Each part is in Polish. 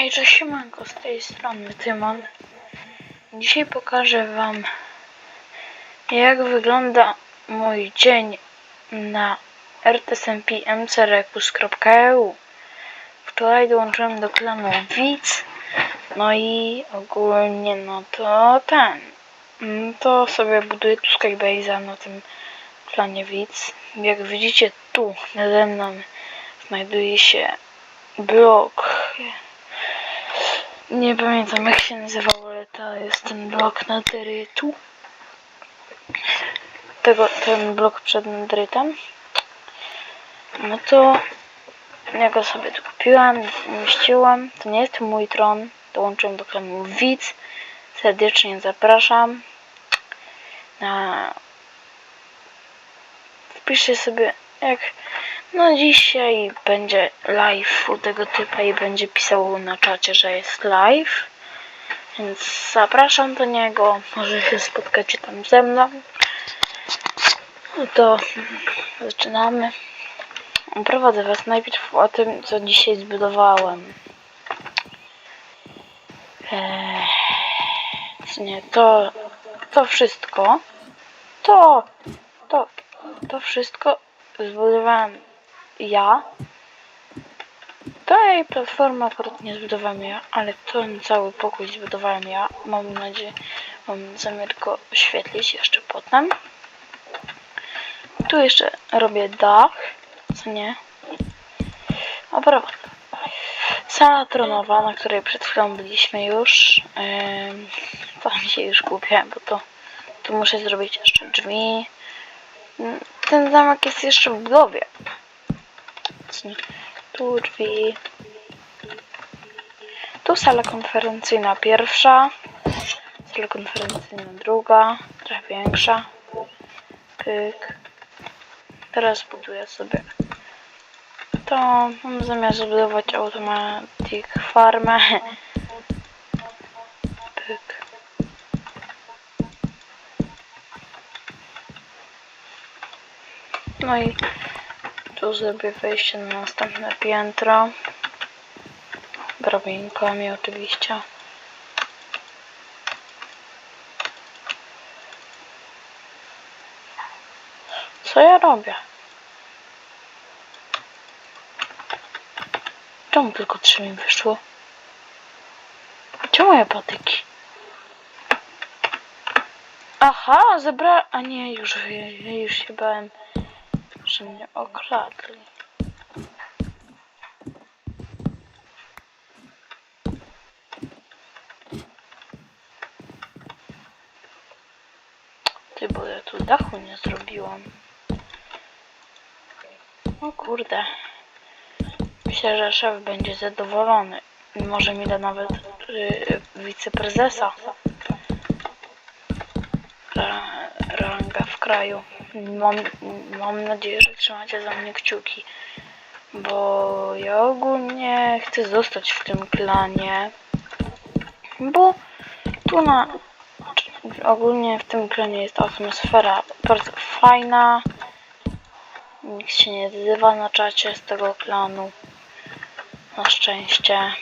Hej, cześć siemanko, z tej strony Tymon. Dzisiaj pokażę wam jak wygląda mój dzień na rtsmp mcrekus.eu Wczoraj dołączyłem do klanu Widz no i ogólnie no to ten mm, to sobie buduję tu Skybase'a na tym klanie Widz. Jak widzicie tu nade mną znajduje się blok nie pamiętam jak się nazywał, ale to jest ten blok netherytu. Tego, ten blok przed netherytem. No to ja go sobie tu kupiłam, umieściłam. To nie jest mój tron. Dołączyłem do klanu Widz. Serdecznie zapraszam. Na... Wpiszcie sobie jak no dzisiaj będzie live u tego typa i będzie pisał na czacie, że jest live. Więc zapraszam do niego. Może się spotkacie tam ze mną. No to zaczynamy. Prowadzę was najpierw o tym, co dzisiaj zbudowałem. Eee, nie, to, to wszystko. To, to, to wszystko zbudowałem ja. Tej platformy akurat nie zbudowałem ja, ale ten cały pokój zbudowałem ja. Mam nadzieję, mam zamiar go oświetlić jeszcze potem. Tu jeszcze robię dach, co nie? A prawo. Sala tronowa, na której przed chwilą byliśmy już. Ym, tam się już kupiłem, bo to tu muszę zrobić jeszcze drzwi. Ten zamek jest jeszcze w budowie. Tu drzwi. Tu sala konferencyjna pierwsza. Sala konferencyjna druga. Trochę większa. Pyk. Teraz buduję sobie to. Mam zamiar zbudować automatic farmę. Pyk. No i tu zrobię wejście na następne piętro. Drabinkami oczywiście. Co ja robię? Czemu tylko trzy mi wyszło? Gdzie moje patyki? Aha, zebra... A nie, już, już się bałem, że mnie okradli. Ty, bo ja tu dachu nie zrobiłam. O kurde. Myślę, że szef będzie zadowolony. Może mi da nawet y, wiceprezesa. Ra, ranga w kraju. Mam, mam nadzieję, że trzymacie za mnie kciuki. Bo ja ogólnie chcę zostać w tym klanie. Bo tu na ogólnie w tym klanie jest atmosfera bardzo fajna. Nikt się nie odzywa na czacie z tego klanu. Na szczęście.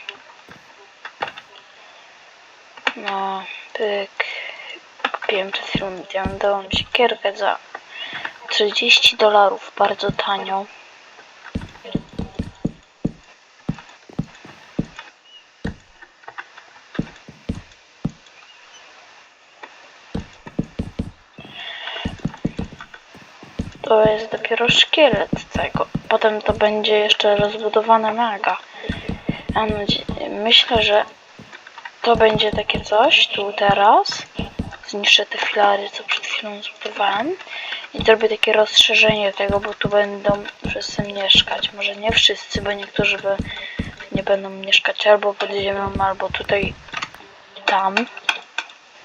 No, pyk. Kupiłem przed chwilą diamentową siekierkę za 30 dolarów. Bardzo tanio. To jest dopiero szkielet tego. Potem to będzie jeszcze rozbudowane mega. Nadzie- Myślę, że to będzie takie coś tu teraz. Zniszczę te filary, co przed chwilą zbudowałem. I zrobię takie rozszerzenie tego, bo tu będą wszyscy mieszkać. Może nie wszyscy, bo niektórzy by nie będą mieszkać albo pod ziemią, albo tutaj, tam.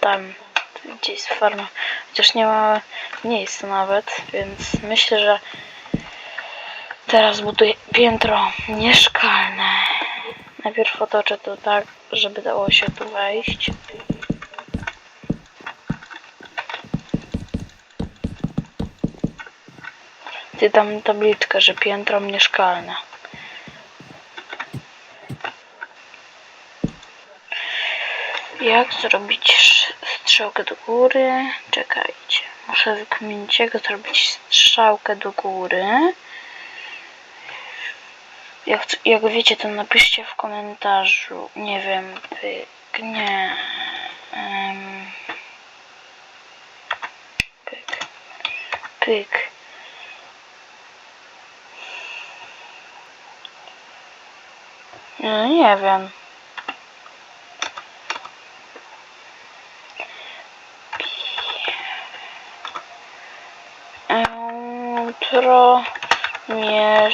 Tam, gdzie jest farma. Chociaż nie ma miejsca nawet, więc myślę, że teraz buduję piętro mieszkalne. Najpierw otoczę to tak, żeby dało się tu wejść. Ty dam tabliczkę, że piętro mieszkalne. Jak zrobić strzałkę do góry? Czekajcie. Muszę wykminić, jak zrobić strzałkę do góry. Jak, jak wiecie, to napiszcie w komentarzu. Nie wiem, pyk, nie. Em, pyk, pyk. Nie wiem. Jutro mieszkalne.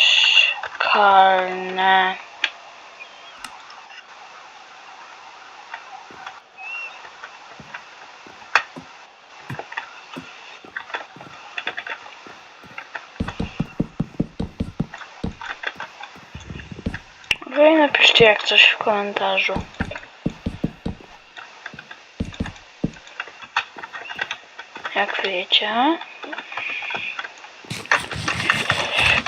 Wy napiszcie jak coś w komentarzu. Jak wiecie.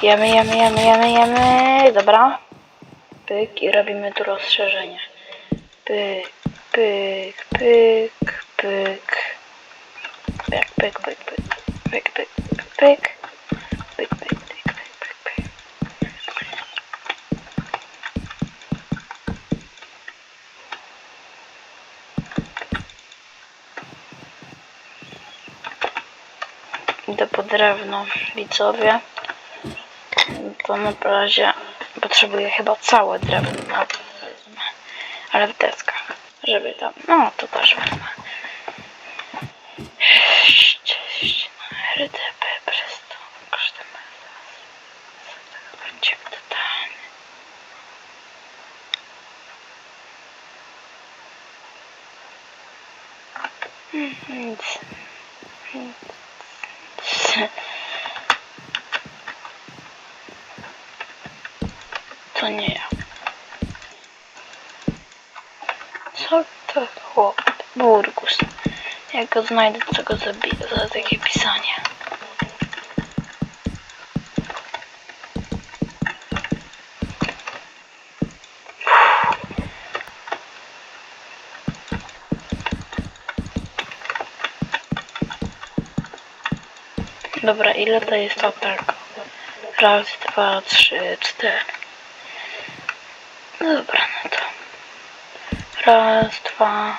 Jemy, jemy, jemy, jemy, jemy. Dobra. Pyk i robimy tu rozszerzenie. Pyk, pyk. Pyk, pyk, pyk, pyk. Pyk, pyk, pyk, pyk. Pyk, pyk, pyk, pyk, pyk, pyk. Idę po drewno, widzowie. To na razie potrzebuję chyba całe drewno. No. Ale w deskach, żeby tam, no to też wezmę. RDP przez to kosztem będzie totalny. Nic. Nic. To nie ja. Co to chłop? Burgus. Jak go znajdę, to go zabiję za takie pisanie. Dobra, ile to jest apelka? Raz, dwa, trzy, cztery. No Dobra, no to. Raz, dwa.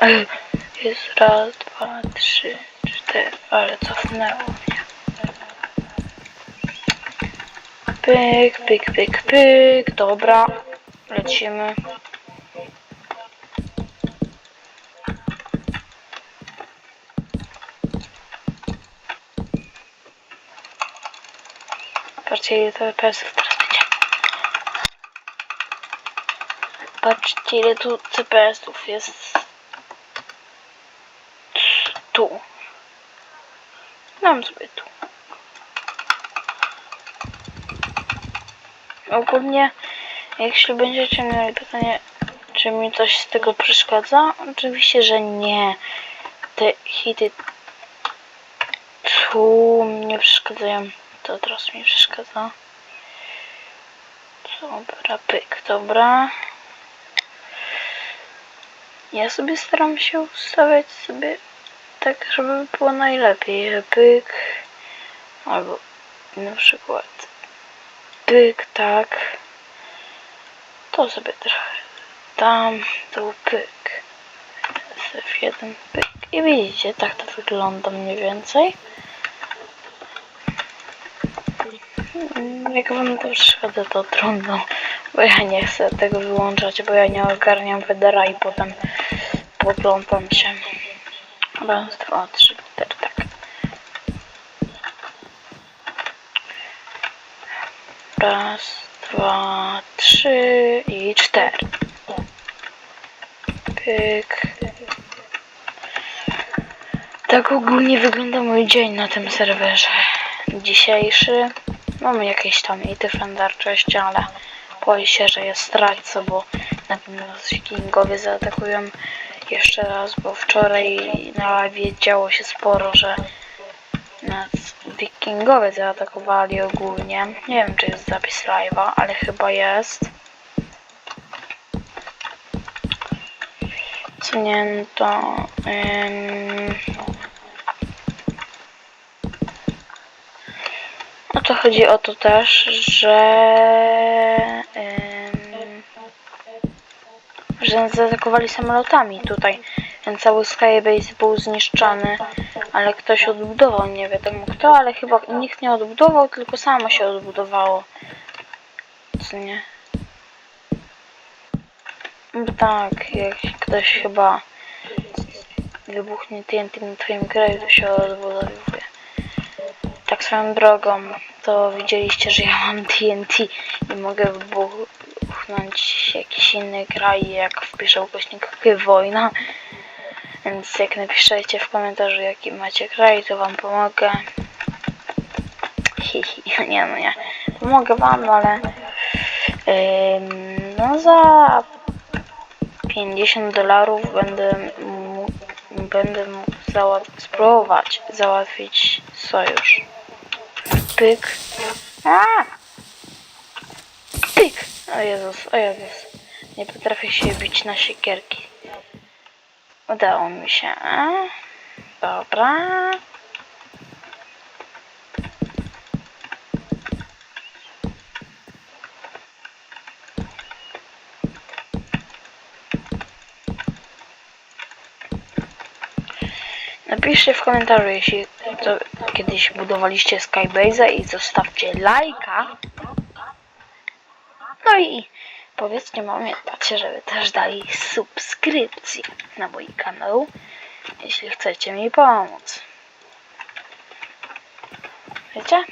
Jest raz, dwa, trzy, cztery. Ale cofnęło mnie. Pyk, pyk, pyk, pyk. Dobra. Lecimy. Patrzcie ile to FPS-ów teraz będzie. Patrzcie ile tu CPS-ów jest. Tu. Dam sobie tu. Ogólnie, jeśli będziecie mieli pytanie, czy mi coś z tego przeszkadza, oczywiście, że nie. Te hity tu mnie przeszkadzają. To teraz mi przeszkadza. Dobra, pyk, dobra. Ja sobie staram się ustawiać sobie tak, żeby było najlepiej. Pyk. Albo na przykład pyk, tak. To sobie trochę dam. Tu pyk. F1 pyk. I widzicie, tak to wygląda mniej więcej. Jak wam to przeszkadza, to trudno, bo ja nie chcę tego wyłączać, bo ja nie ogarniam Federa i potem poplątam się. Raz, dwa, trzy, cztery, tak. Raz, dwa, trzy i cztery. Pyk. Tak ogólnie wygląda mój dzień na tym serwerze. Dzisiejszy. Mamy jakieś tam i defendarczość, ale boję się, że jest strajco, bo na pewno nas wikingowie zaatakują jeszcze raz, bo wczoraj na live działo się sporo, że wikingowie zaatakowali ogólnie. Nie wiem, czy jest zapis live'a, ale chyba jest. Co nie, no to... ym, to chodzi o to też, że... że zaatakowali samolotami tutaj. Ten cały Skybase był zniszczony, ale ktoś odbudował, nie wiadomo kto, ale chyba nikt nie odbudował, tylko samo się odbudowało. Co nie? Tak, jak ktoś chyba wybuchnie TNT na twoim kraju, to się odbudowuje. Tak swoją drogą, to widzieliście, że ja mam TNT i mogę wybuchnąć jakiś inny kraj, jak wpiszę ukośnik wojna. Więc jak napiszecie w komentarzu jaki macie kraj, to wam pomogę. Hi, hi, nie no nie. Pomogę wam, ale ym, no za 50 dolarów będę mógł, będę mógł załat- spróbować załatwić sojusz. Pyk. A! Pyk! O Jezus, o Jezus. Nie potrafię się bić na siekierki. Udało mi się. Dobra. Napiszcie w komentarzu, jeśli to kiedyś budowaliście Skybase'a i zostawcie lajka. No i powiedzcie mamie, tacie, żeby też dali subskrypcję na mój kanał, jeśli chcecie mi pomóc. Wiecie?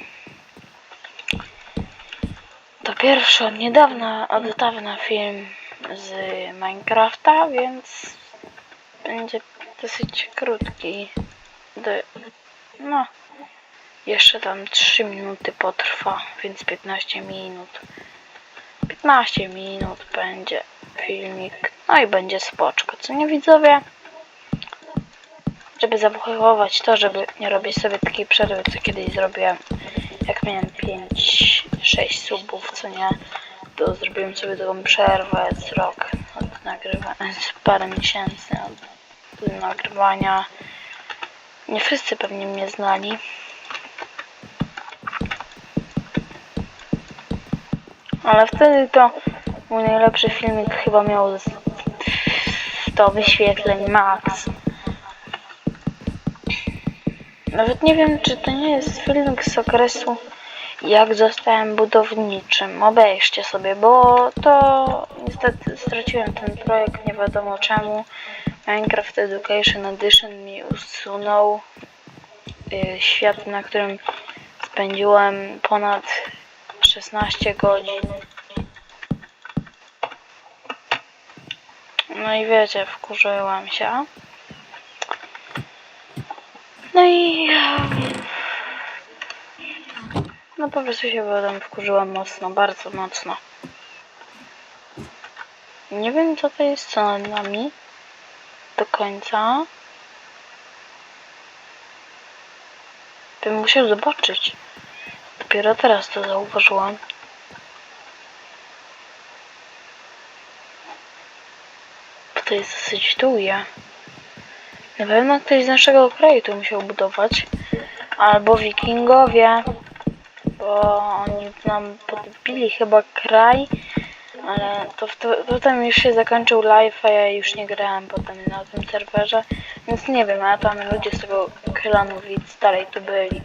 To pierwszy od niedawna, od dawna film z Minecrafta, więc będzie dosyć krótki. Do, no, jeszcze tam 3 minuty potrwa, więc 15 minut. 15 minut będzie filmik. No i będzie spoczko, co nie widzowie? Żeby zachowywać to, żeby nie robić sobie takiej przerwy, co kiedyś zrobiłem. Jak miałem 5-6 subów, co nie? To zrobiłem sobie taką przerwę z rok od nagrywania, z parę miesięcy od nagrywania. Nie wszyscy pewnie mnie znali. Ale wtedy to mój najlepszy filmik chyba miał z- 100 wyświetleń max. Nawet nie wiem, czy to nie jest filmik z okresu jak zostałem budowniczym. Obejrzcie sobie, bo to niestety straciłem ten projekt, nie wiadomo czemu. Minecraft Education Edition mi usunął y, świat, na którym spędziłem ponad 16 godzin. No i wiecie, wkurzyłam się. No i no po prostu się potem wkurzyłam mocno, bardzo mocno. Nie wiem co to jest co nad nami do końca. Bym musiał zobaczyć. Dopiero teraz to zauważyłam. Bo to jest dosyć długie. Na pewno ktoś z naszego kraju tu musiał budować. Albo wikingowie. Bo oni nam podbili chyba kraj. Ale to, to potem już się zakończył live, a ja już nie grałem potem na tym serwerze. Więc nie wiem, a tam ludzie z tego klanu widz dalej tu byli.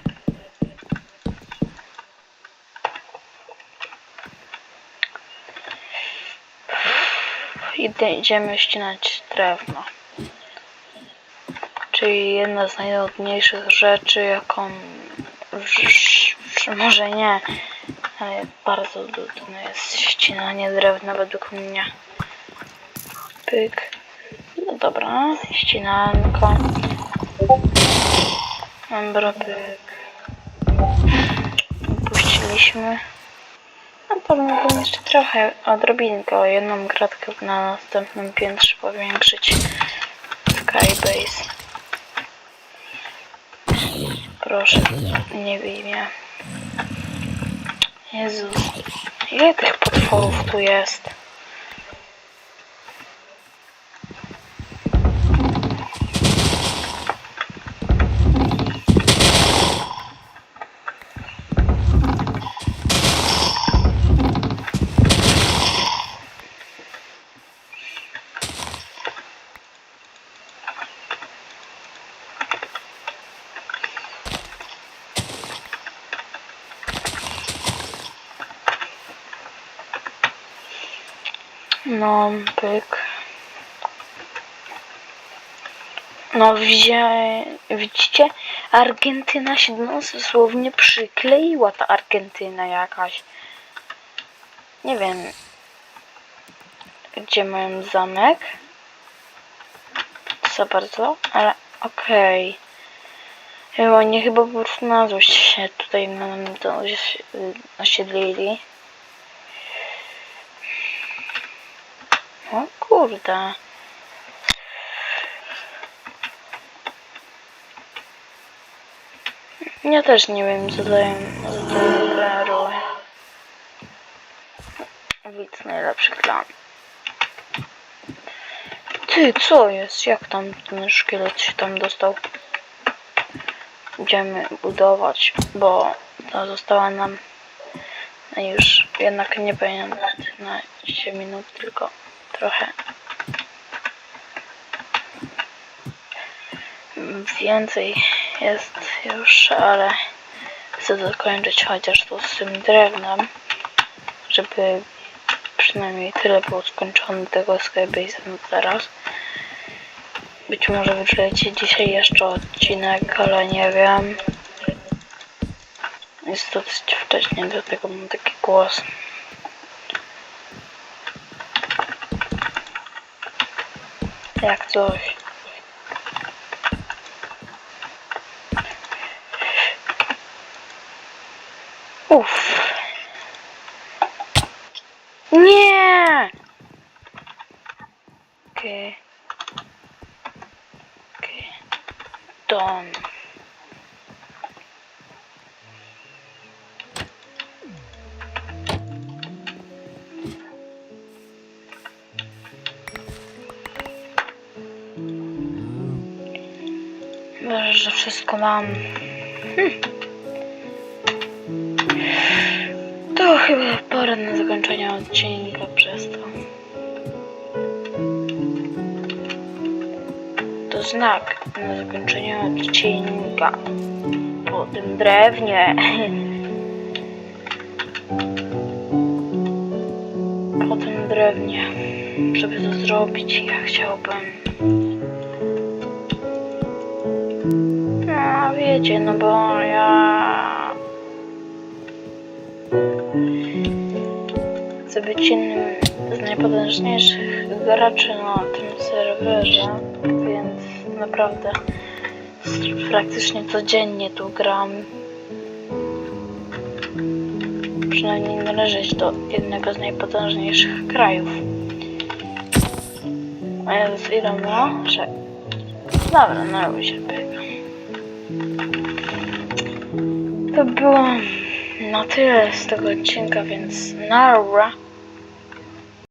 Idziemy ścinać drewno. Czyli jedna z najnudniejszych rzeczy, jaką może nie, ale bardzo nudne jest ścinanie drewna według mnie. Pyk. No dobra, ścinanko. Dobra, pyk. Puściliśmy. A to mógłbym jeszcze trochę, odrobinkę, o jedną kratkę na następnym piętrze powiększyć Skybase. Proszę, nie bij mnie. Jezus, ile tych potworów tu jest? No, pyk. No, widzia, widzicie? Argentyna się do nas dosłownie przykleiła, ta Argentyna jakaś. Nie wiem, gdzie mają zamek. Za bardzo, ale okej. Okay. Oni chyba po prostu na złość się tutaj to osi- osiedlili. O kurde. Ja też nie wiem co dają za perły. Widz najlepszy klan. Ty, co jest? Jak tam ten szkielet się tam dostał? Idziemy budować, bo to została nam no już jednak nie powinien 15 minut, tylko trochę więcej jest już, ale chcę dokończyć chociaż to z tym drewnem, żeby przynajmniej tyle było skończone tego Skybase'a teraz. Być może wyleci dzisiaj jeszcze odcinek, ale nie wiem. Jest to dosyć wcześnie, dlatego mam taki głos. Jak coś. Boże, że wszystko mam. Hm. To chyba pora na zakończenie odcinka przez to. To znak na zakończenie odcinka. Po tym drewnie. Po tym drewnie. Żeby to zrobić, ja chciałbym. No no bo ja chcę być jednym z najpotężniejszych graczy na tym serwerze, więc naprawdę praktycznie codziennie tu gram. Przynajmniej należeć do jednego z najpotężniejszych krajów. A ja z ile ma? Dobra, narobię się To było na tyle z tego odcinka, więc nara.